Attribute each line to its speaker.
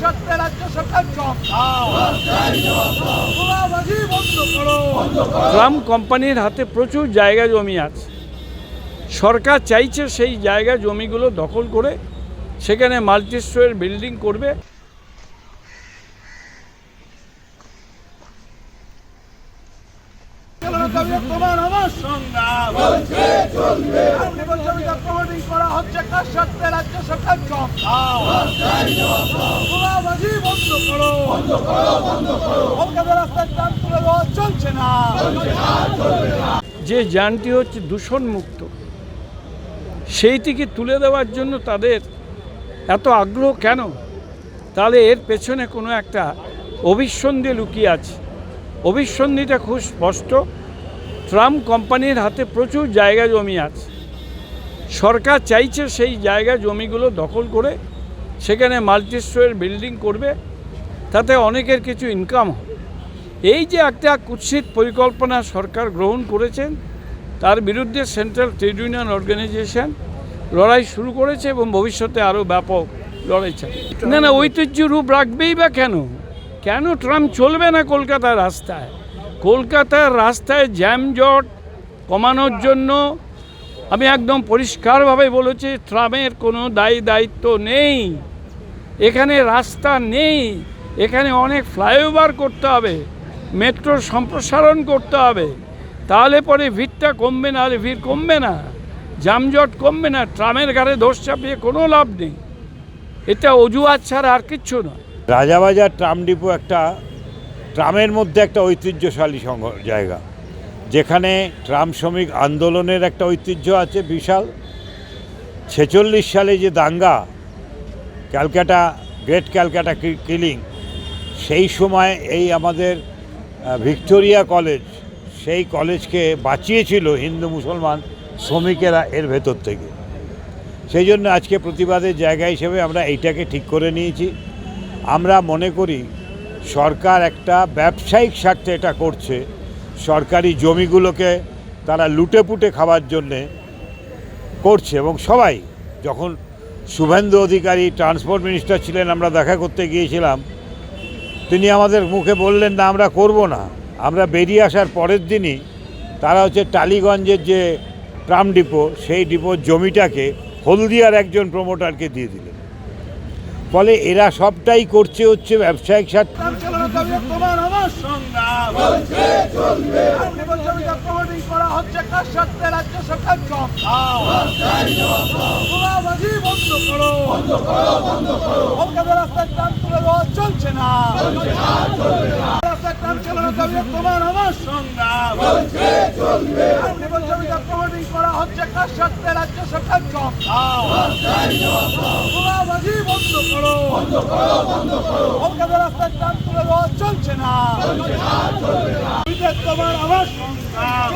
Speaker 1: সত্ত্বে রাজ্য সরকার
Speaker 2: কোম্পানির হাতে প্রচুর জায়গা জমি আছে। সরকার চাইছে সেই জায়গা জমিগুলো দখল করে সেখানে মাল্টি স্টোরের বিল্ডিং করবে।
Speaker 1: তোমার আমার সংগ্রাম। আপনি বলছেন যে প্রমোটিং করা হচ্ছে কার সত্ত্বে রাজ্য সরকার
Speaker 2: যে যানটি হচ্ছে দূষণমুক্ত, সেইটিকে তুলে দেওয়ার জন্য তাদের এত আগ্রহ কেন? তাহলে এর পেছনে কোনো একটা অভিসন্ধি লুকিয়ে আছে। অভিসন্ধিটা খুব স্পষ্ট। ট্রাম্প কোম্পানির হাতে প্রচুর জায়গা জমি আছে। সরকার চাইছে সেই জায়গা জমিগুলো দখল করে সেখানে মাল্টি স্টোরের বিল্ডিং করবে, তাতে অনেকের কিছু ইনকাম হবে। এই যে একটা কুৎসিত পরিকল্পনা সরকার গ্রহণ করেছেন, তার বিরুদ্ধে সেন্ট্রাল ট্রেড ইউনিয়ন অর্গানাইজেশন লড়াই শুরু করেছে এবং ভবিষ্যতে আরও ব্যাপক লড়াই চাই না না ঐতিহ্য রূপ রাখবেই বা কেন? কেন ট্রাম চলবে না কলকাতার রাস্তায়? কলকাতার রাস্তায় জ্যামজট কমানোর জন্য আমি একদম পরিষ্কারভাবে বলেছি, ট্রামের কোনো দায়ী দায়িত্ব নেই। এখানে রাস্তা নেই। এখানে অনেক ফ্লাইওভার করতে হবে। মেট্রোর সম্প্রসারণ করতে হবে। তাহলে পরে ভিড়টা কমবে না, আর ভিড় কমবে না। যানজট কমবে না, ট্রামের ঘাড়ে দোষ চাপিয়ে কোনো লাভ নেই। এটা অজুহাত ছাড়া আর কিচ্ছু নয়।
Speaker 3: রাজাবাজার ট্রাম ডিপো একটা, ট্রামের মধ্যে একটা ঐতিহ্যশালী জায়গা। যেখানে ট্রাম শ্রমিক আন্দোলনের একটা ঐতিহ্য আছে বিশাল। ছেচল্লিশ সালে যে দাঙ্গা, ক্যালকাটা, গ্রেট ক্যালকাটা কিলিং, সেই সময় এই আমাদের ভিক্টোরিয়া কলেজ, সেই কলেজকে বাঁচিয়েছিল হিন্দু মুসলমান শ্রমিকেরা এর ভেতর থেকে। সেই জন্য আজকে প্রতিবাদের জায়গা হিসেবে আমরা এইটাকে ঠিক করে নিয়েছি। আমরা মনে করি সরকার একটা ব্যবসায়িক স্বার্থে এটা করছে। সরকারি জমিগুলোকে তারা লুটে পুটে খাওয়ার জন্যে করছে এবং সবাই, যখন শুভেন্দু অধিকারী ট্রান্সপোর্ট মিনিস্টার ছিলেন, আমরা দেখা করতে গিয়েছিলাম, তিনি আমাদের মুখে বললেন, না, আমরা করব না। আমরা বেরিয়ে আসার পরের দিনই তারা হচ্ছে টালিগঞ্জের যে ট্রাম ডিপো, সেই ডিপোর জমিটাকে হলদিয়ার একজন প্রমোটারকে দিয়ে দিলেন। ফলে এরা সবটাই করছে হচ্ছে ব্যবসায়িক স্বার্থ।
Speaker 1: সংগ্রাম আপনি বলছেন যে প্রমোটিং করা হচ্ছে কার সত্ত্বে রাজ্য সরকার জব দাও তোলাবাজি বন্ধ করো চলছে প্রমোটিং করা বন্ধ করো কলকাতা রাস্তায় ট্রাম তুলে দেওয়া চলছে। না তোমার আমার সংগ্রাম